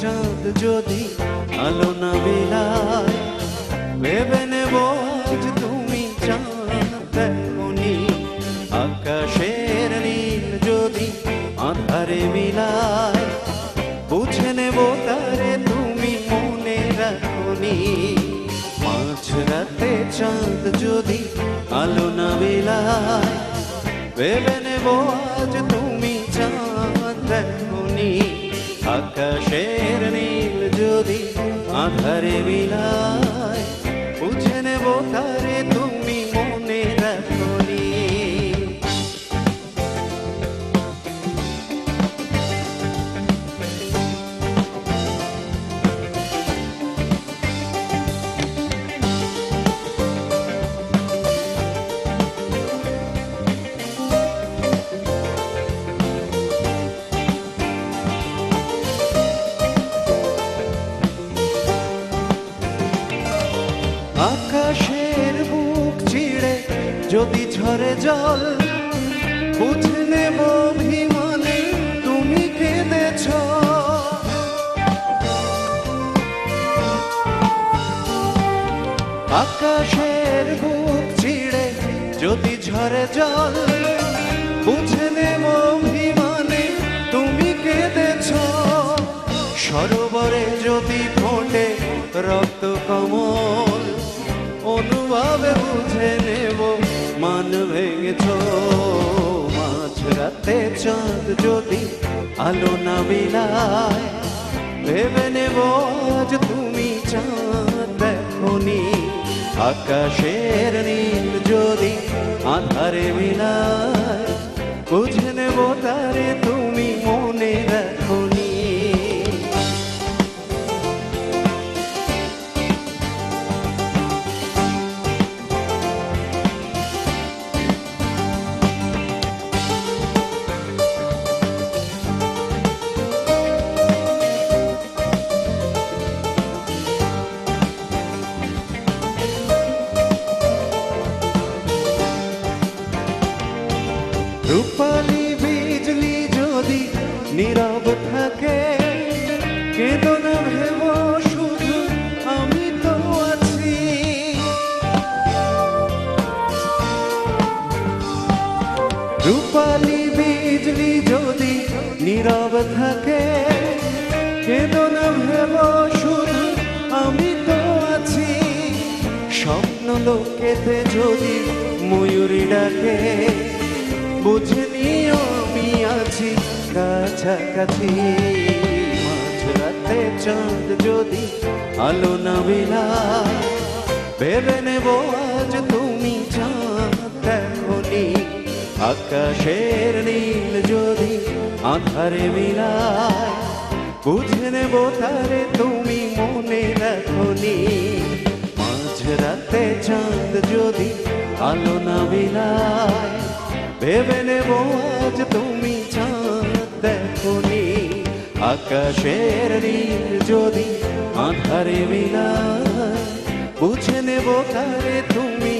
চাঁদ যদি আলো না বেলায়, ভেবে নেব তুমি চাঁদ আকাশের নীল যদি আধারে মিলায়, বুঝে নেব তারে তুমি মনে রাখনি। মাঝ রাতে চাঁদ যদি আলো না বেলায়, ভেবে নেব আজ তুমি চাঁদ রাখনি আকাশের নীল যদি আধারে মিলায় যদি ঝরে জল বুঝে নেব অভিমানে তুমি কেঁদেছ। আকাশের বুক চিড়ে যদি ঝরে জল বুঝে নেব অভিমানে তুমি কেঁদেছ। সরোবরে যদি ফোটে রক্ত কমল, অনুভবে বুঝে নেব ভেঙেছ। মাঝ রাতে চাঁদ যদি আলো না মিলায় ভেবে নেব আজ তুমি চাঁদ দেখনি। আকাশের নীল যদি আধারে মিলায়, বুঝে নেব তারে তুমি রূপালি বিজলি যদি নীরব থাকে কেঁদো না ভেব শুধু আমি তো আছি। রূপালি বিজলি যদি নীরব থাকে কেঁদো না ভেব শুধু আমি তো আছি। স্বপ্ন লোকেতে যদি ময়ূরী ডাকে বুঝে নিও আমি আছি কাছাকাছি। মাঝ রাতে চাঁদ যদি আলো না বিলায় ভেবে নেব আজ তুমি চাঁদ। দেখনি আকাশের নীল যদি আধারে মিলায়, বুঝে নেব তারে তুমি মনে রাখনি মাঝ রাতে চাঁদ যদি আলো না বিলায় ভেবে নেব আজ তুমি চাঁদ দেখনি। আকাশের নীল যদি আধারে মিলা বুঝে নেব তারে তুমি